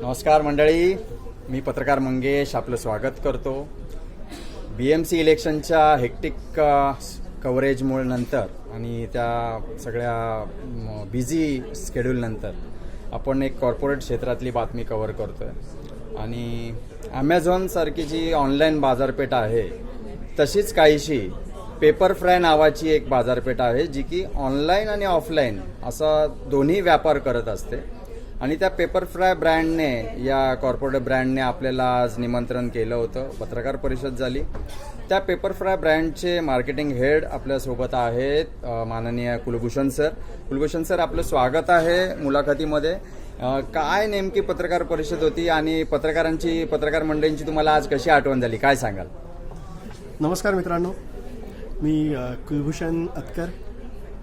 नमस्कार मंडळी. मी पत्रकार मंगेश आपलं स्वागत करतो. बी एम सी इलेक्शनच्या हेक्टिक कव्हरेजमुळे नंतर आणि त्या सगळ्या बिझी स्केड्यूलनंतर आपण एक कॉर्पोरेट क्षेत्रातली बातमी कव्हर करतो आहे आणि ॲमेझॉनसारखी जी ऑनलाईन बाजारपेठ आहे तशीच काहीशी पेपर फ्राय नावाची एक बाजारपेठ आहे जी की ऑनलाईन आणि ऑफलाईन असा दोन्ही व्यापार करत असते. आणि त्या पेपरफ्राय ब्रँडने या कॉर्पोरेट ब्रँडने आपल्याला आज निमंत्रण केलं होतं. पत्रकार परिषद झाली. त्या पेपरफ्राय ब्रँडचे मार्केटिंग हेड आपल्यासोबत आहेत माननीय कुलभूषण सर. कुलभूषण सर आपलं स्वागत आहे मुलाखतीमध्ये. काय नेमकी पत्रकार परिषद होती आणि पत्रकारांची पत्रकार मंडळींची तुम्हाला आज कशी आठवण झाली? काय सांगाल? नमस्कार मित्रांनो. मी Kulbhushan Atkar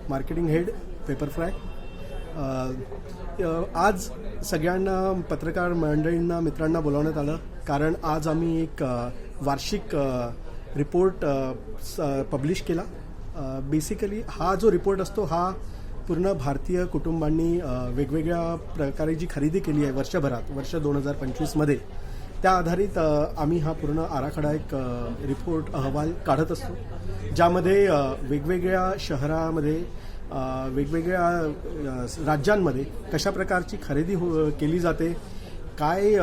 marketing head Pepperfry. आज सगळ्यांना पत्रकार मंडळींना मित्रांना बोलावण्यात आलं. कारण आज आम्ही एक वार्षिक रिपोर्ट स- पब्लिश केला. बेसिकली हा जो रिपोर्ट असतो हा पूर्ण भारतीय कुटुंबांनी वेगवेगळ्या प्रकारे जी खरेदी केली आहे वर्षभरात वर्ष दोन हजार पंचवीसमध्ये त्या आधारित आम्ही हा पूर्ण आराखडा एक रिपोर्ट अहवाल काढत असतो. ज्यामध्ये वेगवेगळ्या शहरामध्ये वेगवेगळ्या राज्यांमध्ये कशा प्रकारची खरेदी हो केली जाते काय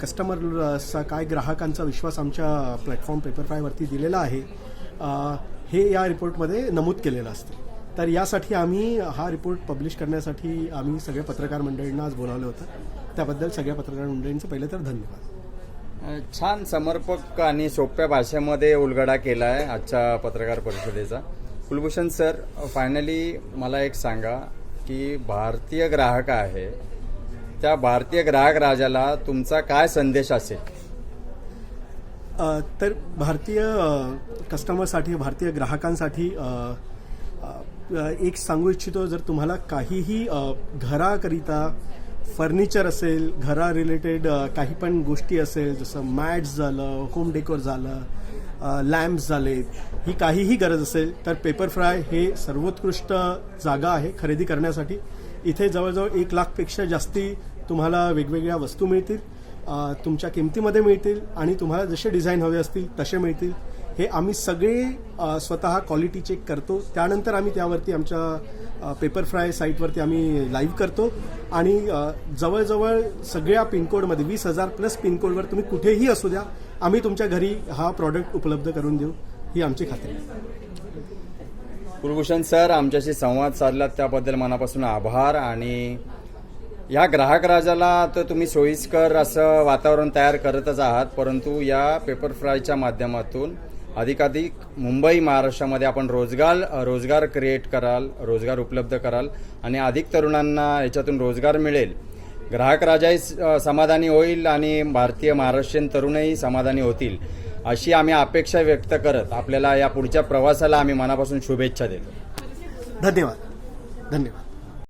कस्टमरचा काय ग्राहकांचा विश्वास आमच्या प्लॅटफॉर्म पेपरफ्रायवरती दिलेला आहे हे या रिपोर्टमध्ये नमूद केलेलं असतं. तर यासाठी आम्ही हा रिपोर्ट पब्लिश करण्यासाठी आम्ही सगळ्या पत्रकार मंडळींना आज बोलावलं होतं. त्याबद्दल सगळ्या पत्रकार मंडळींचं पहिले तर धन्यवाद. छान समर्पक आणि सोप्या भाषेमध्ये उलगडा केला आहे आजच्या पत्रकार परिषदेचा. कुलभूषण सर फायनली मला एक सांगा की भारतीय ग्राहक आहे. त्या भारतीय ग्राहक राजाला तुमचा काय संदेश असेल? तर भारतीय कस्टमरसाठी भारतीय ग्राहकांसाठी एक सांगू इच्छितो जर तुम्हाला काहीही घराकरिता फर्निचर असेल घरा रिलेटेड काही पण गोष्टी असेल जसं मॅट्स झालं होम डेकोर झालं लॅम्प्स झाले ही काहीही गरज असेल तर पेपर फ्राय हे सर्वोत्कृष्ट जागा आहे खरेदी करण्यासाठी. इथे जवळजवळ एक लाखपेक्षा जास्ती तुम्हाला वेगवेगळ्या वस्तू मिळतील तुमच्या किमतीमध्ये मिळतील आणि तुम्हाला जसे डिझाईन हवे असतील तसे मिळतील. हे आम्ही सगळे स्वतः क्वालिटी चेक करतो. त्यानंतर आम्ही त्यावरती आमच्या पेपर फ्राय साईटवरती आम्ही लाईव्ह करतो. आणि जवळजवळ सगळ्या पिनकोडमध्ये वीस हजार प्लस पिनकोडवर तुम्ही कुठेही असू द्या आम्ही तुमच्या घरी हा प्रॉडक्ट उपलब्ध करून देऊ ही आमची खात्री. आहे कुलभूषण सर आमच्याशी संवाद साधलात त्याबद्दल मनापासून आभार आणि या ग्राहक राजाला तर तुम्ही सोयीस्कर असं वातावरण तयार करतच आहात परंतु या पेपर फ्रायच्या माध्यमातून अधिकाधिक मुंबई महाराष्ट्रामध्ये आपण रोजगार रोजगार क्रिएट कराल रोजगार उपलब्ध कराल आणि अधिक तरुणांना याच्यातून रोजगार मिळेल. ग्राहक राजाही स- समाधानी होईल आणि भारतीय महाराष्ट्रीयन तरुणही समाधानी होतील अशी आम्ही अपेक्षा व्यक्त करत आपल्याला या पुढच्या प्रवासाला आम्ही मनापासून शुभेच्छा देतो. धन्यवाद. धन्यवाद.